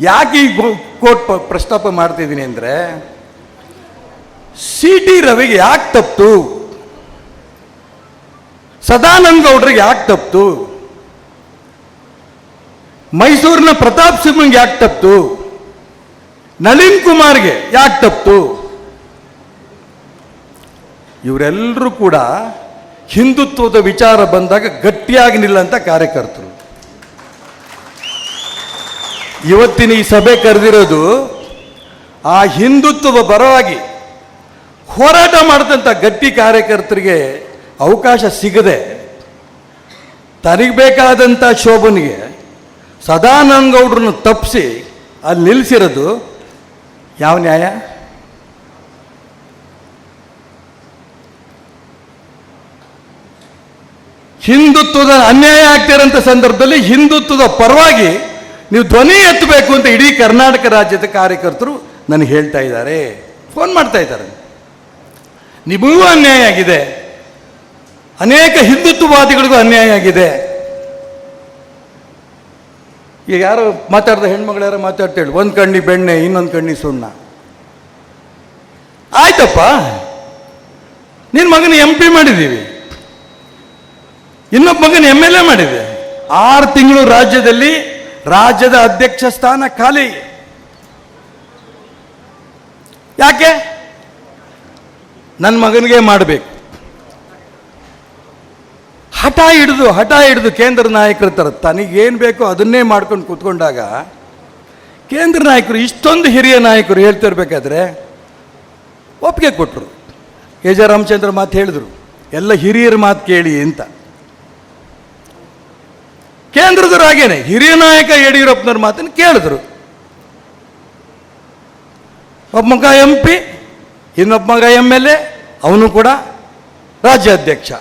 ಯಾಕೆ ಈ ಪ- ಪ್ರಸ್ತಾಪ ಮಾಡ್ತಿದ್ದೀನಿ ಅಂದರೆ, ಸಿ ಟಿ ರವಿಗೆ ಯಾಕೆ ತಪ್ಪು ಸದಾನಂದ ಗೌಡ್ರಿಗೆ ಯಾಕೆ ತಪ್ಪು ಮೈಸೂರಿನ ಪ್ರತಾಪ್ ಸಿಂಹಂಗೆ ಯಾಕೆ ತಪ್ಪು ನಳಿನ್ ಕುಮಾರ್ಗೆ ಯಾಕೆ ತಪ್ಪು ಇವರೆಲ್ಲರೂ ಕೂಡ ಹಿಂದುತ್ವದ ವಿಚಾರ ಬಂದಾಗ ಗಟ್ಟಿಯಾಗಿ ನಿಲ್ಲಂತ ಕಾರ್ಯಕರ್ತರು. ಇವತ್ತಿನ ಈ ಸಭೆ ಕರೆದಿರೋದು ಆ ಹಿಂದುತ್ವದ ಪರವಾಗಿ ಹೋರಾಟ ಮಾಡಿದಂಥ ಗಟ್ಟಿ ಕಾರ್ಯಕರ್ತರಿಗೆ ಅವಕಾಶ ಸಿಗದೆ ತನಗೆ ಶೋಭನಿಗೆ ಸದಾನಂದ ಗೌಡ್ರನ್ನು ತಪ್ಪಿಸಿ ಅಲ್ಲಿ ನಿಲ್ಲಿಸಿರೋದು ಯಾವ ನ್ಯಾಯ? ಹಿಂದುತ್ವದ ಅನ್ಯಾಯ ಆಗ್ತಿರೋಂಥ ಸಂದರ್ಭದಲ್ಲಿ ಹಿಂದುತ್ವದ ಪರವಾಗಿ ನೀವು ಧ್ವನಿ ಎತ್ತಬೇಕು ಅಂತ ಇಡೀ ಕರ್ನಾಟಕ ರಾಜ್ಯದ ಕಾರ್ಯಕರ್ತರು ನನಗೆ ಹೇಳ್ತಾ ಇದ್ದಾರೆ. ಫೋನ್ ಮಾಡ್ತಾ ಇದ್ದಾರೆ. ನಿಮಗೂ ಅನ್ಯಾಯ ಆಗಿದೆ. ಅನೇಕ ಹಿಂದುತ್ವವಾದಿಗಳಿಗೂ ಅನ್ಯಾಯ ಆಗಿದೆ. ಈಗ ಯಾರು ಮಾತಾಡ್ದ ಹೆಣ್ಮಗಳು ಯಾರೋ ಮಾತಾಡ್ತಾ ಹೇಳಿ. ಒಂದು ಕಣ್ಣಿ ಬೆಣ್ಣೆ, ಇನ್ನೊಂದು ಕಣ್ಣಿ ಸುಣ್ಣ. ಆಯ್ತಪ್ಪ. ನಿನ್ನ ಮಗನ ಎಂ ಪಿ ಮಾಡಿದ್ದೀವಿ. ಇನ್ನೊಬ್ಬ ಮಗನ ಎಂ ಎಲ್ ಎ ಮಾಡಿದೆ. ಆರು ತಿಂಗಳು ರಾಜ್ಯದಲ್ಲಿ ರಾಜ್ಯದ ಅಧ್ಯಕ್ಷ ಸ್ಥಾನ ಖಾಲಿ. ಯಾಕೆ? ನನ್ನ ಮಗನಿಗೆ ಮಾಡಬೇಕು. ಹಠ ಹಿಡಿದು ಹಠ ಹಿಡಿದು ಕೇಂದ್ರ ನಾಯಕರ ಥರ ತನಗೇನು ಬೇಕೋ ಅದನ್ನೇ ಮಾಡ್ಕೊಂಡು ಕೂತ್ಕೊಂಡಾಗ ಕೇಂದ್ರ ನಾಯಕರು, ಇಷ್ಟೊಂದು ಹಿರಿಯ ನಾಯಕರು ಹೇಳ್ತಿರ್ಬೇಕಾದ್ರೆ ಒಪ್ಪಿಗೆ ಕೊಟ್ಟರು ಕೆ ಜೆ ರಾಮಚಂದ್ರ ಮಾತು ಹೇಳಿದ್ರು. ಎಲ್ಲ ಹಿರಿಯರ ಮಾತು ಕೇಳಿ ಅಂತ. ಕೇಂದ್ರದವ್ರು ಹಾಗೇನೆ. ಹಿರಿಯ ನಾಯಕ ಯಡಿಯೂರಪ್ಪನವ್ರ ಮಾತನ್ನು ಕೇಳಿದ್ರು. ಒಬ್ಬ ಮಗ ಎಂ ಪಿ ಇನ್ನೊಬ್ಬ ಮಗ ಎಂ ಎಲ್ ಎ ಅವನು ಕೂಡ ರಾಜ್ಯಾಧ್ಯಕ್ಷ.